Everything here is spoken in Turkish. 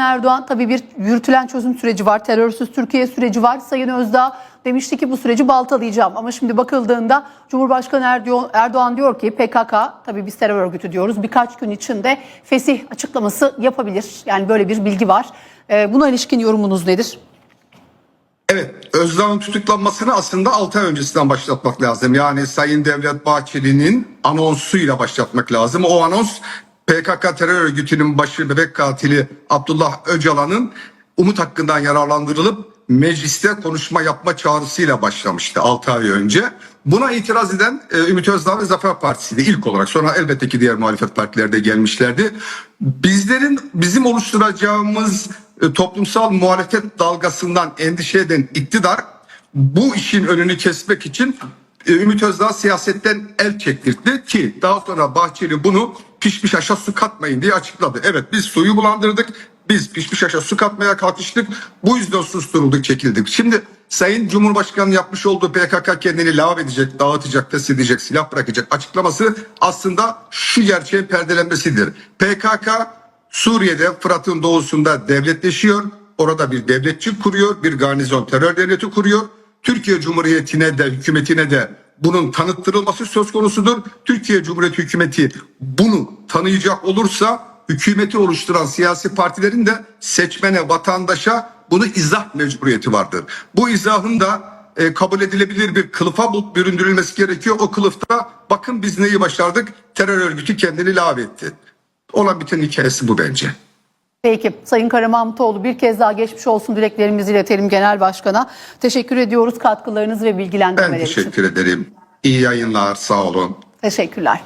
Erdoğan tabii bir yürütülen çözüm süreci var. Terörsüz Türkiye süreci var. Sayın Özdağ demişti ki bu süreci baltalayacağım. Ama şimdi bakıldığında Cumhurbaşkanı Erdo- Erdoğan diyor ki PKK tabii biz terör örgütü diyoruz. Birkaç gün içinde fesih açıklaması yapabilir. Yani böyle bir bilgi var. Ee, buna ilişkin yorumunuz nedir? Evet, Özdağ'ın tutuklanmasını aslında 6 ay öncesinden başlatmak lazım. Yani Sayın Devlet Bahçeli'nin anonsuyla başlatmak lazım. O anons PKK terör örgütünün başı bebek katili Abdullah Öcalan'ın umut hakkından yararlandırılıp mecliste konuşma yapma çağrısıyla başlamıştı 6 ay önce. Buna itiraz eden e, Ümit Özdağ ve Zafer Partisi'ydi ilk olarak. Sonra elbette ki diğer muhalefet partileri de gelmişlerdi. Bizlerin bizim oluşturacağımız e, toplumsal muhalefet dalgasından endişe eden iktidar bu işin önünü kesmek için Ümit Özdağ siyasetten el çektirdi ki daha sonra Bahçeli bunu pişmiş aşa su katmayın diye açıkladı. Evet biz suyu bulandırdık. Biz pişmiş aşa su katmaya kalkıştık. Bu yüzden susturulduk, çekildik. Şimdi Sayın Cumhurbaşkanı yapmış olduğu PKK kendini lav edecek, dağıtacak, feshedecek, silah bırakacak açıklaması aslında şu gerçeğin perdelenmesidir. PKK Suriye'de Fırat'ın doğusunda devletleşiyor. Orada bir devletçi kuruyor, bir garnizon terör devleti kuruyor. Türkiye Cumhuriyeti'ne de hükümetine de bunun tanıttırılması söz konusudur. Türkiye Cumhuriyeti hükümeti bunu tanıyacak olursa hükümeti oluşturan siyasi partilerin de seçmene, vatandaşa bunu izah mecburiyeti vardır. Bu izahın da e, kabul edilebilir bir kılıfa büründürülmesi gerekiyor. O kılıfta bakın biz neyi başardık? Terör örgütü kendini lave etti. Olan biten hikayesi bu bence. Peki Sayın Karamahmutoğlu bir kez daha geçmiş olsun dileklerimizi iletelim Genel Başkan'a. Teşekkür ediyoruz katkılarınız ve Ben bilgilendirmeler için. teşekkür ederim. İyi yayınlar, sağ olun. Teşekkürler.